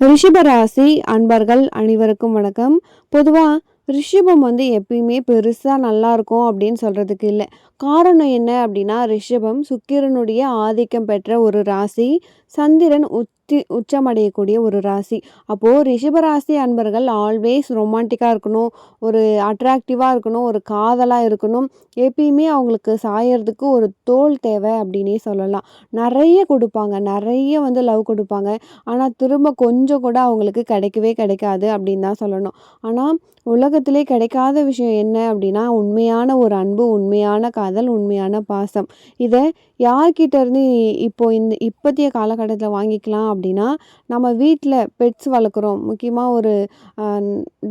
ரிஷபராசி அன்பர்கள் அனைவருக்கும் வணக்கம். பொதுவாக ரிஷபம் வந்து எப்பயுமே பெருசாக நல்லா இருக்கும் அப்படின்னு சொல்கிறதுக்கு இல்லை. காரணம் என்ன அப்படின்னா ரிஷபம் சுக்கிரனுடைய ஆதிக்கம் பெற்ற ஒரு ராசி. சந்திரன் உச்சி உச்சமடையக்கூடிய ஒரு ராசி. அப்போது ரிஷபராசி அன்பர்கள் ஆல்வேஸ் ரொமான்டிக்காக இருக்கணும் ஒரு அட்ராக்டிவாக இருக்கணும் ஒரு காதலாக இருக்கணும். எப்பயுமே அவங்களுக்கு சாயறதுக்கு ஒரு தோல் தேவை அப்படின்னே சொல்லலாம். நிறைய கொடுப்பாங்க நிறைய வந்து லவ் கொடுப்பாங்க. ஆனால் திரும்ப கொஞ்சம் கூட அவங்களுக்கு கிடைக்கவே கிடைக்காது அப்படின்னு தான் சொல்லணும். ஆனால் உலகத்திலே கிடைக்காத விஷயம் என்ன அப்படின்னா உண்மையான ஒரு அன்பு உண்மையான காதல் உண்மையான பாசம். இதை யார்கிட்ட இருந்து இப்போ இந்த இப்போத்திய காலகட்டத்தில் வாங்கிக்கலாம் அப்படின்னா நம்ம வீட்டில் பெட்ஸ் வளர்க்குறோம். முக்கியமாக ஒரு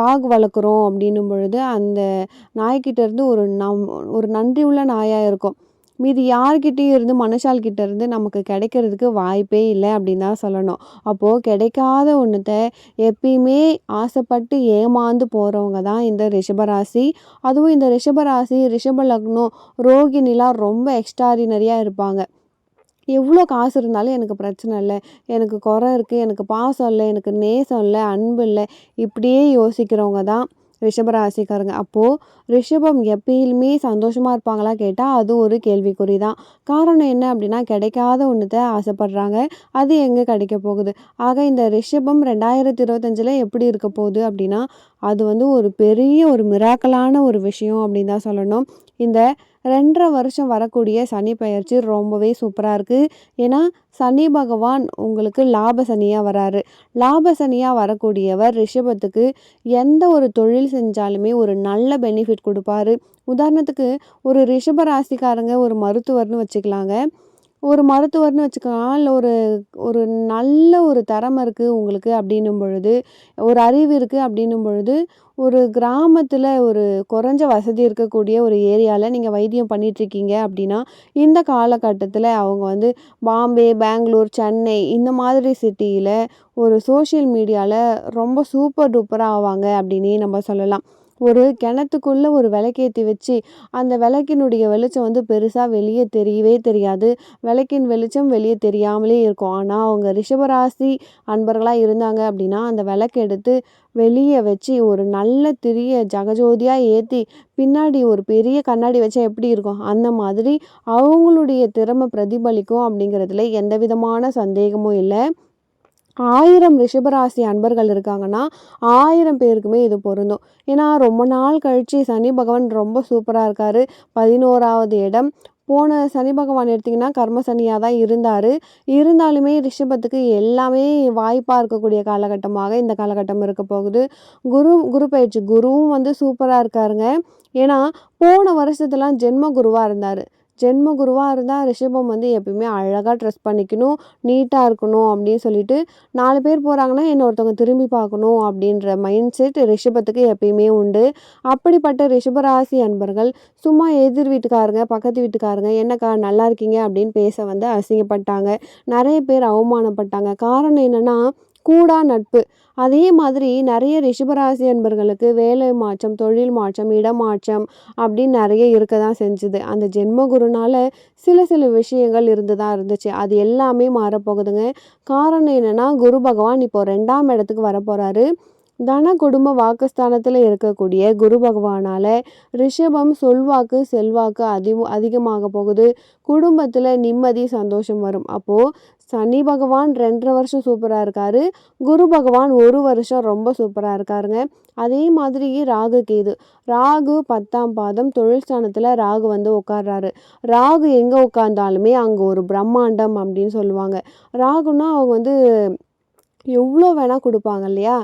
டாக் வளர்க்குறோம் அப்படின்னும் பொழுது அந்த நாய்க்கிட்ட இருந்து ஒரு நம் ஒரு நன்றி உள்ள நாயாக இருக்கும். மீதி யார்கிட்டயும் இருந்து மனுஷால்கிட்ட இருந்து நமக்கு கிடைக்கிறதுக்கு வாய்ப்பே இல்லை அப்படின்னு தான் சொல்லணும். அப்போது கிடைக்காத ஒன்றத்தை எப்பயுமே ஆசைப்பட்டு ஏமாந்து போகிறவங்க தான் இந்த ரிஷபராசி. அதுவும் இந்த ரிஷபராசி ரிஷப லக்னம் ரோகிணிலாம் ரொம்ப எக்ஸ்ட்ராடினரியாக இருப்பாங்க. எவ்வளோ காசு இருந்தாலும் எனக்கு பிரச்சனை இல்லை. எனக்கு குறை இருக்குது எனக்கு பாசம் இல்லை எனக்கு நேசம் இல்லை அன்பு இல்லை. இப்படியே யோசிக்கிறவங்க தான். ரிஷபராசிக்காரங்க அப்போது ரிஷபம் எப்பயுமே சந்தோஷமாக இருப்பாங்களா கேட்டால் அது ஒரு கேள்விக்குறி தான் காரணம் என்ன அப்படின்னா கிடைக்காத ஒன்றுத்த ஆசைப்படுறாங்க. அது எங்கே கிடைக்க போகுது? ஆக இந்த ரிஷபம் ரெண்டாயிரத்தி இருபத்தஞ்சில் எப்படி இருக்க போகுது அப்படின்னா அது வந்து ஒரு பெரிய ஒரு மிராக்கலான ஒரு விஷயம் அப்படின்னு தான் சொல்லணும். இந்த ரெண்டரை வருஷம் வரக்கூடிய சனி பயிற்சி ரொம்பவே சூப்பராக இருக்குது ஏன்னா சனி பகவான் உங்களுக்கு லாப சனியாக வராரு. லாப சனியாக வரக்கூடியவர் ரிஷபத்துக்கு எந்த ஒரு தொழில் செஞ்சாலுமே ஒரு நல்ல பெனிஃபிட் கொடுப்பாரு. உதாரணத்துக்கு ஒரு ரிஷப ராசிக்காரங்க ஒரு மருத்துவர்னு வச்சுக்கலாங்க. ஒரு மருத்துவர்னு வச்சுக்கலாம் இல்லை ஒரு ஒரு நல்ல ஒரு திறமை இருக்குது உங்களுக்கு அப்படின்னும் பொழுது ஒரு அறிவு இருக்குது அப்படின்னும் பொழுது ஒரு கிராமத்தில் ஒரு குறைஞ்ச வசதி இருக்கக்கூடிய ஒரு ஏரியாவில் நீங்கள் வைத்தியம் பண்ணிகிட்ருக்கீங்க அப்படின்னா இந்த காலகட்டத்தில் அவங்க வந்து பாம்பே பெங்களூர் சென்னை இந்த மாதிரி சிட்டியில் ஒரு சோஷியல் மீடியாவில் ரொம்ப சூப்பர் டூப்பராக ஆவாங்க அப்படின்னே நம்ம சொல்லலாம். ஒரு கிணத்துக்குள்ளே ஒரு விளக்கேற்றி வச்சு அந்த விளக்கினுடைய வெளிச்சம் வந்து பெருசாக வெளியே தெரியவே தெரியாது. விளக்கின் வெளிச்சம் வெளியே தெரியாமலே இருக்கும். ஆனால் அவங்க ரிஷபராசி அன்பர்களாக இருந்தாங்க அப்படின்னா அந்த விளக்கு எடுத்து வெளியே வச்சு ஒரு நல்ல திரிய ஜகஜோதியாக ஏற்றி பின்னாடி ஒரு பெரிய கண்ணாடி வச்சா எப்படி இருக்கும்? அந்த மாதிரி அவங்களுடைய திறமை பிரதிபலிக்கும் அப்படிங்கிறதுல எந்த விதமான சந்தேகமும் இல்லை. ஆயிரம் ரிஷபராசி அன்பர்கள் இருக்காங்கன்னா ஆயிரம் பேருக்குமே இது பொருந்தும். ஏன்னா ரொம்ப நாள் கழித்து சனி பகவான் ரொம்ப சூப்பராக இருக்கார். பதினோராவது இடம். போன சனி பகவான் எடுத்திங்கன்னா கர்ம சனியாக தான் இருந்தார். இருந்தாலுமே ரிஷபத்துக்கு எல்லாமே வாய்ப்பாக இருக்கக்கூடிய காலகட்டமாக இந்த காலகட்டம் இருக்க போகுது. குரு குரு பயிற்சி குருவும் வந்து சூப்பராக இருக்காருங்க. ஏன்னா போன வருஷத்துலாம் ஜென்ம குருவாக இருந்தார். ஜென்ம குருவாக இருந்தால் ரிஷபம் வந்து எப்பயுமே அழகாக ட்ரெஸ் பண்ணிக்கணும் நீட்டாக இருக்கணும் அப்படின்னு சொல்லிட்டு நாலு பேர் போகிறாங்கன்னா என்ன ஒருத்தவங்க திரும்பி பார்க்கணும் அப்படின்ற மைண்ட் செட் ரிஷபத்துக்கு எப்பயுமே உண்டு. அப்படிப்பட்ட ரிஷபராசி அன்பர்கள் சும்மா எதிர் வீட்டுக்காரங்க பக்கத்து வீட்டுக்காரங்க என்னக்கா நல்லா இருக்கீங்க? அப்படின்னு பேச வந்து அசிங்கப்பட்டாங்க. நிறைய பேர் அவமானப்பட்டாங்க. காரணம் என்னென்னா கூடா நட்பு. அதே மாதிரி நிறைய ரிஷபராசி அன்பர்களுக்கு வேலை மாற்றம் தொழில் மாற்றம் இடமாற்றம் அப்படின்னு நிறைய இருக்க தான் செஞ்சுது. அந்த ஜென்மகுருனால சில சில விஷயங்கள் இருந்து தான் இருந்துச்சு. அது எல்லாமே மாறப்போகுதுங்க. காரணம் என்னென்னா குரு பகவான் இப்போ ரெண்டாம் இடத்துக்கு வரப்போகிறாரு தன குடும்ப வாக்குஸ்தானத்தில் இருக்கக்கூடிய குரு பகவானால் ரிஷபம் சொல்வாக்கு செல்வாக்கு அதி அதிகமாக போகுது. குடும்பத்தில் நிம்மதி சந்தோஷம் வரும். அப்போது சனி பகவான் ரெண்டரை வருஷம் சூப்பராக இருக்கார். குரு பகவான் ஒரு வருஷம் ரொம்ப சூப்பராக இருக்காருங்க. அதே மாதிரி ராகு கேது. ராகு பத்தாம் பாதம் தொழில் ஸ்தானத்தில் ராகு வந்து உட்கார்றாரு. ராகு எங்கே உட்காந்தாலுமே அங்கே ஒரு பிரம்மாண்டம் அப்படின்னு சொல்லுவாங்க. ராகுன்னா அவங்க வந்து எவ்வளோ வேணால் கொடுப்பாங்க இல்லையா?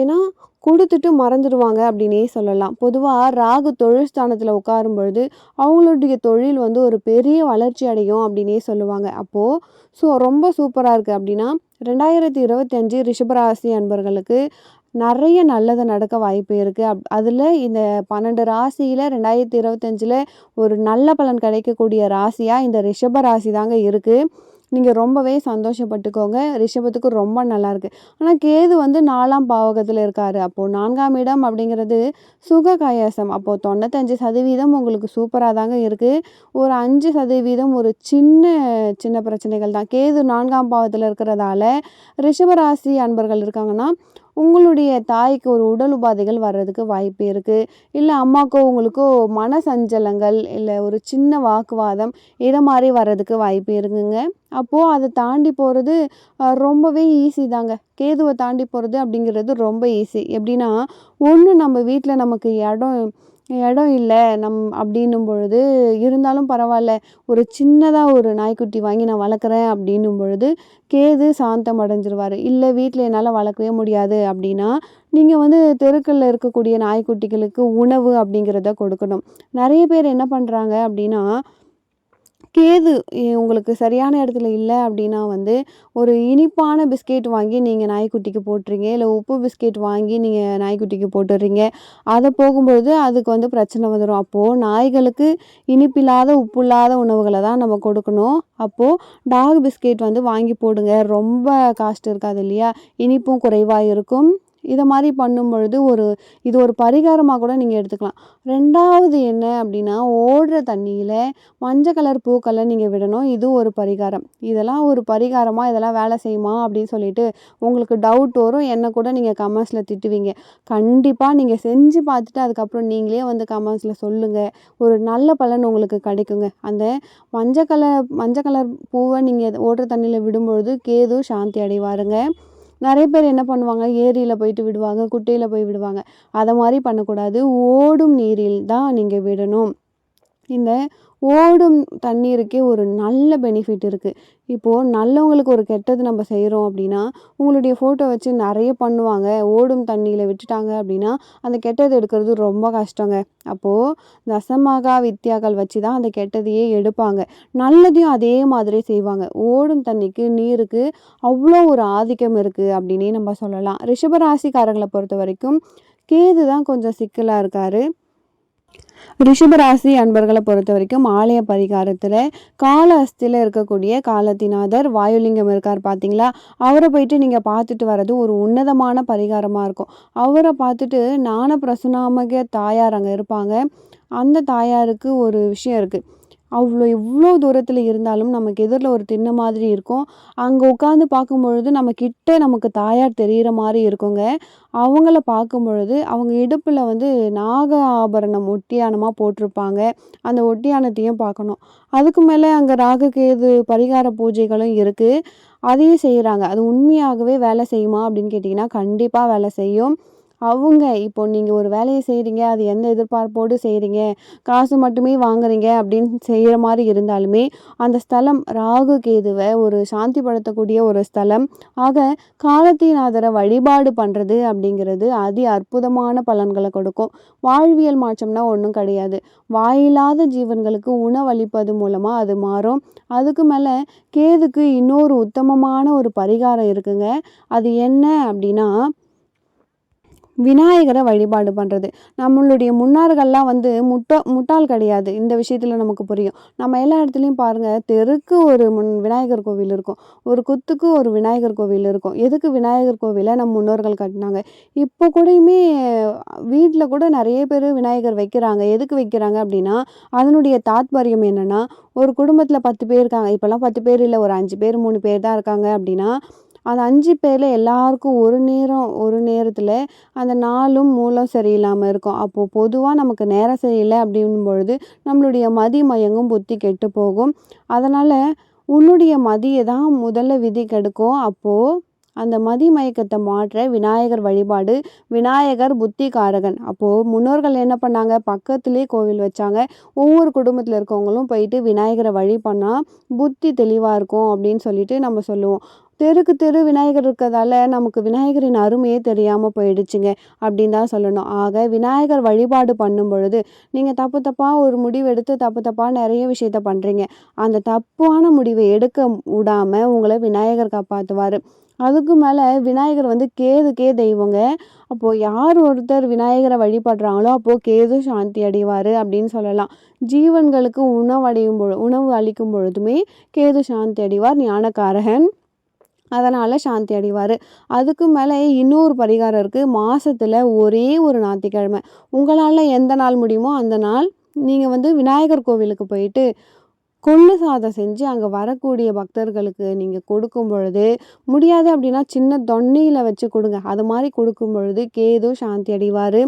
ஏன்னா கொடுத்துட்டு மறந்துடுவாங்க அப்படின்னே சொல்லலாம். பொதுவாக ராகு தொழில் ஸ்தானத்தில் உட்காரும் பொழுது அவங்களுடைய தொழில் வந்து ஒரு பெரிய வளர்ச்சி அடையும் அப்படின்னே சொல்லுவாங்க. அப்போது ஸோ ரொம்ப சூப்பராக இருக்குது அப்படின்னா ரெண்டாயிரத்தி இருபத்தஞ்சு ரிஷபராசி அன்பர்களுக்கு நிறைய நல்லது நடக்க வாய்ப்பு இருக்குது அப் அதில் இந்த பன்னெண்டு ராசியில் ரெண்டாயிரத்தி இருபத்தஞ்சில் ஒரு நல்ல பலன் கிடைக்கக்கூடிய ராசியாக இந்த ரிஷப ராசி தாங்க இருக்குது நீங்கள் ரொம்பவே சந்தோஷப்பட்டுக்கோங்க. ரிஷபத்துக்கு ரொம்ப நல்லாயிருக்கு ஆனால் கேது வந்து நாலாம் பாவகத்தில் இருக்கார். அப்போது நான்காம் இடம் அப்படிங்கிறது சுக கயாசம். அப்போது தொண்ணூத்தஞ்சு சதவீதம் உங்களுக்கு சூப்பராக தாங்க இருக்குது ஒரு அஞ்சு சதவீதம் ஒரு சின்ன சின்ன பிரச்சனைகள் தான். கேது நான்காம் பாவத்தில் இருக்கிறதால ரிஷபராசி அன்பர்கள் இருக்காங்கன்னா உங்களுடைய தாய்க்கு ஒரு உடல் உபாதைகள் வர்றதுக்கு வாய்ப்பு இருக்குது இல்லை அம்மாக்கோ உங்களுக்கோ மன சஞ்சலங்கள் இல்லை ஒரு சின்ன வாக்குவாதம் இதை மாதிரி வர்றதுக்கு வாய்ப்பு இருக்குங்க. அப்போது அதை தாண்டி போகிறது ரொம்பவே ஈஸி தாங்க. கேதுவை தாண்டி போகிறது அப்படிங்கிறது ரொம்ப ஈஸி எப்படின்னா ஒன்று நம்ம வீட்டில் நமக்கு இடம் இடம் இல்லை நம் அப்படின்னும் பொழுது இருந்தாலும் பரவாயில்ல ஒரு சின்னதாக ஒரு நாய்க்குட்டி வாங்கி நான் வளர்க்குறேன் அப்படின்னும் பொழுது கேது சாந்தம் அடைஞ்சிருவார். இல்லை வீட்டில் என்னால் வளர்க்கவே முடியாது அப்படின்னா நீங்கள் வந்து தெருக்களில் இருக்கக்கூடிய நாய்க்குட்டிகளுக்கு உணவு அப்படிங்கிறத கொடுக்கணும். நிறைய பேர் என்ன பண்ணுறாங்க அப்படின்னா கேது உங்களுக்கு சரியான இடத்துல இல்லை அப்படின்னா வந்து ஒரு இனிப்பான பிஸ்கெட் வாங்கி நீங்கள் நாய்க்குட்டிக்கு போட்டுறீங்க இல்லை உப்பு பிஸ்கெட் வாங்கி நீங்கள் நாய்க்குட்டிக்கு போட்டுடுறீங்க அதை போகும்பொழுது அதுக்கு வந்து பிரச்சனை வந்துடும் அப்போது நாய்களுக்கு இனிப்பில்லாத உப்பு இல்லாத உணவுகளை தான் நம்ம கொடுக்கணும். அப்போது டாக் பிஸ்கெட் வந்து வாங்கி போடுங்க. ரொம்ப காஸ்ட் இருக்காது இல்லையா? இனிப்பும் குறைவாக இருக்கும். இதை மாதிரி பண்ணும் பொழுது ஒரு இது ஒரு பரிகாரமாக கூட நீங்கள் எடுத்துக்கலாம். ரெண்டாவது என்ன அப்படின்னா ஓடுற தண்ணியில் மஞ்சள் கலர் பூக்களை நீங்கள் விடணும். இது ஒரு பரிகாரம். இதெல்லாம் ஒரு பரிகாரமாக இதெல்லாம் வேலை செய்யுமா அப்படின்னு சொல்லிட்டு உங்களுக்கு டவுட் வரும். என்னை கூட நீங்கள் கமெண்ட்ஸில் திட்டுவீங்க. கண்டிப்பாக நீங்கள் செஞ்சு பார்த்துட்டு அதுக்கப்புறம் நீங்களே வந்து கமெண்ட்ஸில் சொல்லுங்கள் ஒரு நல்ல பலன் உங்களுக்கு கிடைக்குங்க. அந்த மஞ்சள் கலர் மஞ்சள் கலர் பூவை நீங்கள் ஓடுற தண்ணியில் விடும்பொழுது கேது சாந்தி அடைவாருங்க. நிறைய பேர் என்ன பண்ணுவாங்க? ஏரியில் போயிட்டு விடுவாங்க குட்டையில் போய் விடுவாங்க. அதை மாதிரி பண்ணக்கூடாது. ஓடும் நீரில் தான் நீங்கள் விடணும். இந்த ஓடும் தண்ணீருக்கே ஒரு நல்ல பெனிஃபிட் இருக்குது இப்போது நல்லவங்களுக்கு ஒரு கெட்டது நம்ம செய்கிறோம் அப்படின்னா உங்களுடைய ஃபோட்டோ வச்சு நிறைய பண்ணுவாங்க. ஓடும் தண்ணியில் விட்டுட்டாங்க அப்படின்னா அந்த கெட்டது எடுக்கிறது ரொம்ப கஷ்டங்க. அப்போது தசமகா வித்தியாக்கள் வச்சு தான் அந்த கெட்டதையே எடுப்பாங்க. நல்லதையும் அதே மாதிரி செய்வாங்க. ஓடும் தண்ணிக்கு நீருக்கு அவ்வளோ ஒரு ஆதிக்கம் இருக்குது அப்படின்னே நம்ம சொல்லலாம். ரிஷபராசிக்காரங்களை பொறுத்த வரைக்கும் கேது தான் கொஞ்சம் சிக்கலாக இருக்கார். ரிஷபராசி அன்பர்களை பொறுத்த வரைக்கும் ஆலய பரிகாரத்தில் கால அஸ்தியில் இருக்கக்கூடிய காலத்தினாதர் வாயுலிங்கம் இருக்கார் பார்த்தீங்களா அவரை போயிட்டு நீங்கள் பார்த்துட்டு வர்றது ஒரு உன்னதமான பரிகாரமாக இருக்கும். அவரை பார்த்துட்டு ஞான பிரசுனாமக தாயார் அங்கே இருப்பாங்க. அந்த தாயாருக்கு ஒரு விஷயம் இருக்குது அவ்வளோ எவ்வளோ தூரத்தில் இருந்தாலும் நமக்கு எதிரில் ஒரு திண்ணை மாதிரி இருக்கும். அங்கே உட்காந்து பார்க்கும் பொழுது நம்ம கிட்ட நமக்கு தாயார் தெரிகிற மாதிரி இருக்குங்க. அவங்கள பார்க்கும் பொழுது அவங்க இடுப்பில் வந்து நாக ஆபரணம் ஒட்டியானமாக போட்டிருப்பாங்க. அந்த ஒட்டியானத்தையும் பார்க்கணும். அதுக்கு மேலே அங்கே ராகு கேது பரிகார பூஜைகளும் இருக்குது அதையும் செய்கிறாங்க அது உண்மையாகவே வேலை செய்யுமா அப்படின்னு கேட்டிங்கன்னா கண்டிப்பாக வேலை செய்யும். அவங்க இப்போ நீங்கள் ஒரு வேலையை செய்கிறீங்க அது எந்த எதிர்பார்ப்போடு செய்கிறீங்க காசு மட்டுமே வாங்குறீங்க அப்படின்னு செய்கிற மாதிரி இருந்தாலுமே அந்த ஸ்தலம் ராகு கேதுவை ஒரு சாந்தி படுத்தக்கூடிய ஒரு ஸ்தலம். ஆக காலத்தினாதரை வழிபாடு பண்ணுறது அப்படிங்கிறது அதி அற்புதமான பலன்களை கொடுக்கும். வாழ்வியல் மாற்றம்னா ஒன்றும் கிடையாது. வாயில்லாத ஜீவன்களுக்கு உணவளிப்பது மூலமாக அது மாறும். அதுக்கு மேலே கேதுக்கு இன்னொரு உத்தமமான ஒரு பரிகாரம் இருக்குங்க. அது என்ன அப்படின்னா விநாயகரை வழிபாடு பண்ணுறது நம்மளுடைய முன்னோர்கள்லாம் வந்து முட்டா முட்டாள் கிடையாது. இந்த விஷயத்தில் நமக்கு புரியும். நம்ம எல்லா இடத்துலையும் பாருங்கள் தெருக்கு ஒரு முன் விநாயகர் கோவில் இருக்கும். ஒரு குத்துக்கு ஒரு விநாயகர் கோவில் இருக்கும். எதுக்கு விநாயகர் கோவிலை நம்ம முன்னோர்கள் கட்டினாங்க? இப்போ கூடயுமே வீட்டில் கூட நிறைய பேர் விநாயகர் வைக்கிறாங்க. எதுக்கு வைக்கிறாங்க அப்படின்னா அதனுடைய தாத்பரியம் என்னென்னா ஒரு குடும்பத்தில் பத்து பேர் இருக்காங்க. இப்போல்லாம் பத்து பேர் இல்லை. ஒரு அஞ்சு பேர் மூணு பேர் தான் இருக்காங்க அப்படின்னா அந்த அஞ்சு பேரில் எல்லாருக்கும் ஒரு நேரம் ஒரு நேரத்தில் அந்த நாளும் மூலம் சரியில்லாமல் இருக்கும். அப்போது பொதுவாக நமக்கு நேரம் சரியில்லை அப்படின்னும் பொழுது நம்மளுடைய மதி மயங்கும் புத்தி கெட்டு போகும். அதனால் உன்னுடைய மதியை தான் முதல்ல விதி கெடுக்கும். அப்போது அந்த மதி மயக்கத்தை மாற்ற விநாயகர் வழிபாடு விநாயகர் புத்தி காரகன் அப்போது முன்னோர்கள் என்ன பண்ணாங்க? பக்கத்துலேயே கோவில் வச்சாங்க. ஒவ்வொரு குடும்பத்தில் இருக்கவங்களும் போயிட்டு விநாயகரை வழி பண்ணால் புத்தி தெளிவாக இருக்கும் அப்படின்னு சொல்லிட்டு நம்ம சொல்லுவோம். தெருக்கு தெரு விநாயகர் இருக்கிறதால நமக்கு விநாயகரின் அருமையே தெரியாமல் போயிடுச்சுங்க அப்படின்னு தான் சொல்லணும். ஆக விநாயகர் வழிபாடு பண்ணும் பொழுது நீங்கள் தப்பு தப்பாக ஒரு முடிவு எடுத்து தப்பு தப்பாக நிறைய விஷயத்த பண்ணுறீங்க அந்த தப்பான முடிவை எடுக்க விடாமல் உங்களை விநாயகர் காப்பாற்றுவார் அதுக்கு மேலே விநாயகர் வந்து கேதுக்கே தெய்வங்க. அப்போது யார் ஒருத்தர் விநாயகரை வழிபடுறாங்களோ அப்போது கேது சாந்தி அடைவார் அப்படின்னு சொல்லலாம். ஜீவன்களுக்கு உணவு அடையும் பொழு உணவு அளிக்கும் பொழுதுமே கேது சாந்தி அடைவார் ஞானக்காரகன். அதனால் சாந்தி அடைவார். அதுக்கு மேலே இன்னொரு பரிகாரம் இருக்குது மாதத்தில் ஒரே ஒரு ஞாயிற்றுக்கிழமை. உங்களால் எந்த நாள் முடியுமோ அந்த நாள் நீங்கள் வந்து விநாயகர் கோவிலுக்கு போயிட்டு கொள்ளு சாதம் செஞ்சு அங்கே வரக்கூடிய பக்தர்களுக்கு நீங்கள் கொடுக்கும் பொழுது முடியாது அப்படின்னா சின்ன தொன்னையில் வச்சு கொடுங்க. அது மாதிரி கொடுக்கும் பொழுது கேது சாந்தி அடைவார்.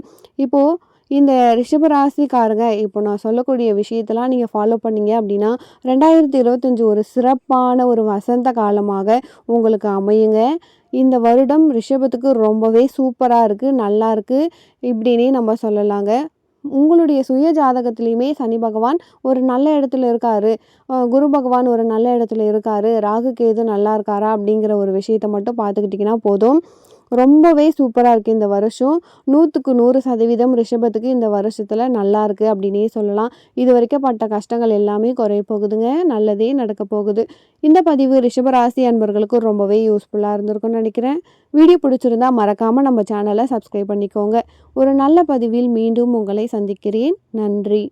இப்போது இந்த ரிஷபராசிக்காரங்க இப்போ நான் சொல்லக்கூடிய விஷயத்தெல்லாம் நீங்கள் ஃபாலோ பண்ணீங்க அப்படின்னா ரெண்டாயிரத்தி இருபத்தஞ்சி ஒரு சிறப்பான ஒரு வசந்த காலமாக உங்களுக்கு அமையுங்க. இந்த வருடம் ரிஷபத்துக்கு ரொம்பவே சூப்பராக இருக்குது நல்லா இருக்குது இப்படின்னே நம்ம சொல்லலாங்க. உங்களுடைய சுய ஜாதகத்துலேயுமே சனி பகவான் ஒரு நல்ல இடத்துல இருக்காரு. குரு பகவான் ஒரு நல்ல இடத்துல இருக்காரு. ராகு கேது நல்லா இருக்காரா அப்படிங்கிற ஒரு விஷயத்த மட்டும் பார்த்துக்கிட்டிங்கன்னா போதும். ரொம்பவே சூப்பராக இருக்குது இந்த வருஷம். நூற்றுக்கு நூறு சதவீதம் ரிஷபத்துக்கு இந்த வருஷத்தில் நல்லா இருக்குது அப்படின்னே சொல்லலாம். இது வரைக்கும் பட்ட கஷ்டங்கள் எல்லாமே குறைய போகுதுங்க. நல்லதே நடக்க போகுது. இந்த பதிவு ரிஷபராசி அன்பர்களுக்கு ரொம்பவே யூஸ்ஃபுல்லாக இருந்திருக்கும்னு நினைக்கிறேன். வீடியோ பிடிச்சிருந்தா மறக்காமல் நம்ம சேனலை சப்ஸ்கிரைப் பண்ணிக்கோங்க. ஒரு நல்ல பதிவில் மீண்டும் உங்களை சந்திக்கிறேன். நன்றி.